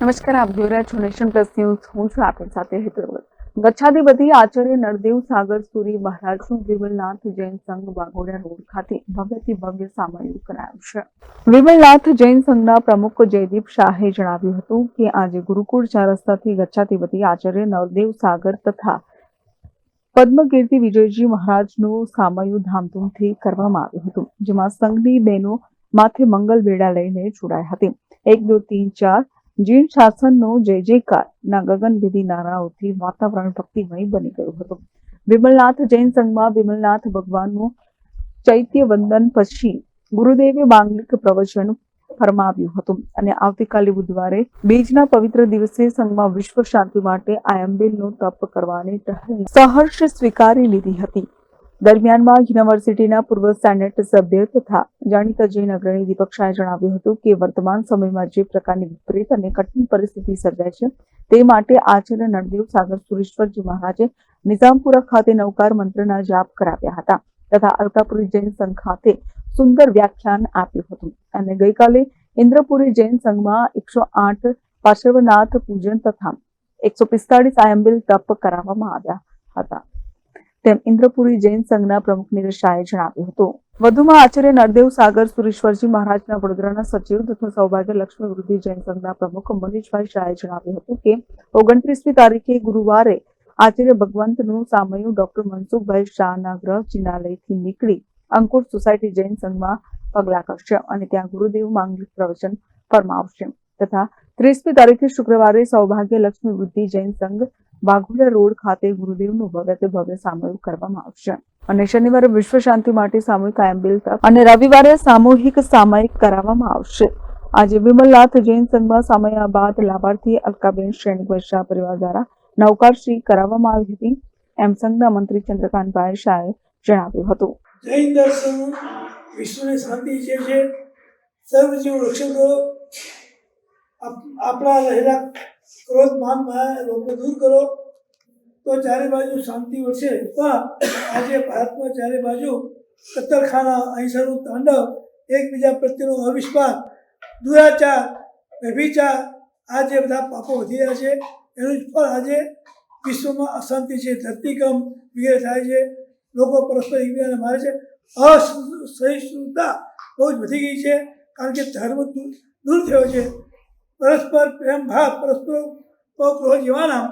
નમસ્કાર, આપ જોઈ રહ્યા છો નેશન પ્લસ ન્યૂઝ. હું છું આપણી સાથે હેતલ ગચ્છાધિપતિ આચાર્ય નરદેવ સાગર સુરી મહારાજનું વિમલનાથ જૈન સંઘ વાઘોડિયા રોડ ખાતે ભવ્યથી ભવ્ય સામાયુ કરાયું છે. વિમલનાથ જૈન સંઘના પ્રમુખ જયદીપ શાહે જણાવ્યું હતું કે આજે ગુરુકુળ ચાર રસ્તાથી ગચ્છાધિપતિ આચાર્ય નરદેવ સાગર તથા પદ્મકીર્તિ વિજયજી મહારાજનું સામયું ધામધૂમથી કરવામાં આવ્યું હતું, જેમાં સંઘની બહેનો માથે મંગલ બેડા લઈને જોડાઈ હતી. એક દો તીન ચાર જીણ શાસનનો જય જયકાર ના ગગનભેદી નારાઓથી વાતાવરણ ભક્તિમય બની ગયું હતું. વિમલનાથ જૈન સંઘમાં વિમલનાથ ભગવાનનું ચૈત્ય વંદન પછી ગુરુદેવે માંગલિક પ્રવચન ફરમાવ્યું હતું અને આવતીકાલે બુધવારે બીજના પવિત્ર દિવસે સંઘમાં વિશ્વ શાંતિ માટે આયંબેલનું તપ કરવાની ટહેલ સહર્ષ સ્વીકારી લીધી હતી. દરમિયાનમાં યુનિવર્સિટીના પૂર્વ સેનેટ સભ્ય તથા જાણીતા જૈન અગ્રણી દીપક શાહે જણાવ્યું હતું કે વર્તમાન સમયમાં જે પ્રકારની વિપરીત અને કઠિન પરિસ્થિતિ સર્જાય છે, તે માટે આચાર્ય નળદેવ સાગર સુરેશ્વરજી મહારાજે નિઝામપુરા ખાતે નવકાર મંત્રના જાપ કરાવ્યા હતા તથા અલકાપુરી જૈન સંઘ ખાતે સુંદર વ્યાખ્યાન આપ્યું હતું અને ગઈકાલે ઇન્દ્રપુરી જૈન સંઘમાં એકસો આઠ પાર્શ્વનાથ પૂજન તથા એકસો પિસ્તાળીસ આયંબિલ તપ કરાવવામાં આવ્યા હતા. તેમ ઇન્દ્રપુરી જૈન સંઘના પ્રમુખ નીરજ શાહે જણાવ્યું હતું. વધુમાં આચાર્ય નરદેવ સાગર સુરેશ્વરજી મહારાજના વડોદરાના સચિવ તથા સૌભાગ્ય લક્ષ્મી વૃદ્ધિ જૈન સંઘના પ્રમુખ મનીષભાઈ શાહે જણાવ્યું હતું કે, ઓગણત્રીસમી તારીખે ગુરુવારે આચાર્ય ભગવંતનું સામયું ડોક્ટર મનસુખભાઈ શાહના ગ્રહ ચિનાલયથી નીકળી અંકુર સોસાયટી જૈન સંઘમાં પગલા કરશે અને ત્યાં ગુરુદેવ માંગલિક પ્રવચન ફરમાવશે. તથા ત્રીસમી તારીખે શુક્રવારે સૌભાગ્ય લક્ષ્મી વૃદ્ધિ જૈન સંઘ વાઘોડિયા રોડ ખાતે ગુરુદેવનું ભવ્ય ભવ્ય સામૂહિક કરવામાં આવશે. અને શનિવારે વિશ્વ શાંતિ માટે સામૂહિક આયંબિલ અને રવિવારે સામૂહિક સામાયિક કરાવવામાં આવશે. આજે વિમલનાથ જૈન સંઘમાં સામયા બાદ લાભાર્થી અલકાબેન શ્રેણી શાહ પરિવાર દ્વારા નવકારશ્રી કરાવવામાં આવી હતી. એમ સંઘના મંત્રી ચંદ્રકાંતભાઈ શાહે જણાવ્યું હતું. જૈન દર્શન, વિશ્વની શાંતિ ઈચ્છે છે સર્વ જીવ રક્ષણ આપણા રહેલા ક્રોધ માન માયા લોકો દૂર કરો. તો ચારે બાજુ શાંતિ વધશે પણ આજે ભારતમાં ચારે બાજુ કત્તરખાના અહિંસાનું તાંડવ, એકબીજા પ્રત્યેનો અવિશ્વાસ, દુરાચાર, વ્યભિચાર આ જે બધા પાપો વધી રહ્યા છે. એનું જ ફળ આજે વિશ્વમાં અશાંતિ છે. ધરતીકંપ વગેરે થાય છે. લોકો પરસ્પર એકબીજાને મારે છે. અસહિષ્ણુતા બહુ જ વધી ગઈ છે. કારણ કે ધર્મ દૂર- દૂર થયો છે. પરસ્પર પ્રેમ, ભાવ, પરસ્પર પગલો જીવાના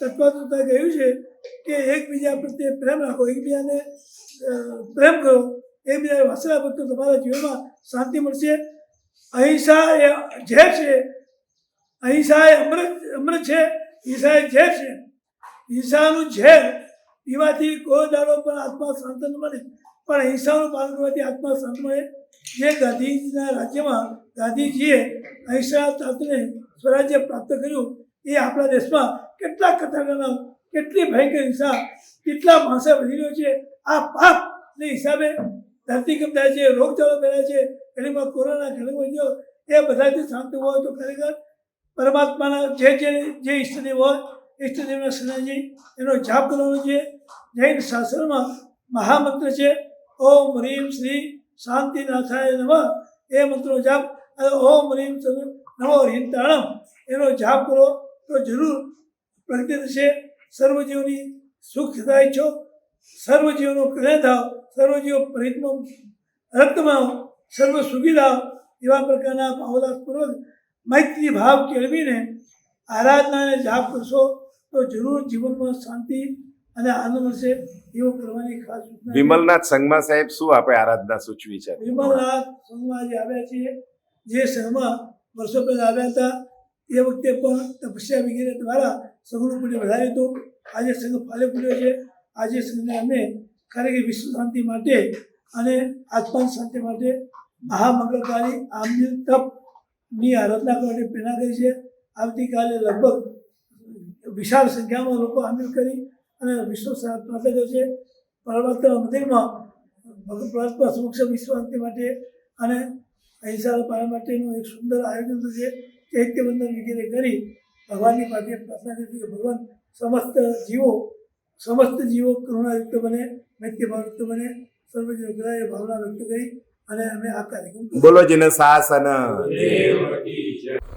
તત્વતા કહ્યું છે કે એકબીજા પ્રત્યે પ્રેમ રાખો, એકબીજાને પ્રેમ કરો, એકબીજાને વાસણ આપો તમારા જીવનમાં શાંતિ મળશે. અહિંસા એ ઝેર છે. અહિંસા એ અમૃત અમૃત છે. હિંસા એ ઝેર છે. હિંસાનું ઝેર પીવાથી કોઈ દાડો પણ આત્મા શાંત ન મળે. પણ અહિંસાનું પાલન કરવાથી આત્મા શાંત મળે. જે ગાંધીજીના રાજ્યમાં ગાંધીજીએ અહિંસા તત્વને સ્વરાજ્ય પ્રાપ્ત કર્યું, એ આપણા દેશમાં કેટલા કથાના કેટલી ભયંકર હિંસા, કેટલા માણસો વધી રહ્યો છે, આ પાપને હિસાબે ધરતીકંપ થાય છે, રોગચાળો ફેલાય છે ઘણીમાં કોરોના ઘણી એ બધાથી શાંત હોય તો ખરેખર પરમાત્માના જે જે જે ઈષ્ટદેવ હોય ઈષ્ટદેવના શરણજી એનો જાપ કરવાનો છે. જૈન શાસ્ત્રમાં મહામંત્ર છે, ઓમ હ્રીમ શ્રી શાંતિનાથાય નમઃ. એ મંત્રનો જાપ, અને ઓમ હ્રીમ નમો હરિંતાણમ એનો જાપ કરો તો જરૂર પ્રગતિ થશે. સર્વજીવની સુખ થાય છો. સર્વજીવનો કલ્યાણ થાવ. સર્વજીવ પરિતનો રક્તમાં સર્વ સુખી થાવ. એવા પ્રકારના ભાવલાસપૂર્વક મૈત્રી ભાવ કેળવીને આરાધના અને જાપ કરશો. તો જરૂર જીવનમાં શાંતિ અને આનંદ મળશે એવું કરવાની ખાસ વિમલનાથ સંઘમાં સાહેબ શું આપણે આરાધના સૂચવી છે? વિમલનાથ સંઘમાં જે આવ્યા છીએ. જે સંઘમાં વર્ષો પહેલાં આવ્યા હતા એ વખતે પણ તપસ્યા વગેરે દ્વારા સંઘનું પુણ્ય વધાર્યું હતું. આજે સંઘ ફાલે પૂર્યો છે. આજે સંઘને અમે ખરેખર વિશ્વ શાંતિ માટે અને આત્મા શાંતિ માટે મહામંગળકારી આમની તપની આરાધના કરવાની પ્રેરણા કરી છે. આવતીકાલે લગભગ વિશાળ સંખ્યામાં લોકો હામિલ કરી અને વિશ્વ શાંતિ છે પરમાત્મા મંદિરમાં પરમાત્મા સમક્ષ વિશ્વાંતિ માટે અને અહિંસા પાળવા માટેનું એક સુંદર આયોજન થશે ચૈત્યબંધન વગેરે કરી ભગવાનની પાસે પ્રાર્થના કરી કે ભગવાન સમસ્ત જીવો સમસ્ત જીવો કરુણાયુક્ત બને મૈત્યભાવયુક્ત બને સર્વજીવ એ ભાવના વ્યક્ત કરી અને અમે આ કાર્યક્રમ બોલો જેને સાસ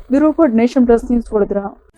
bureau for nation plus news Vadodara.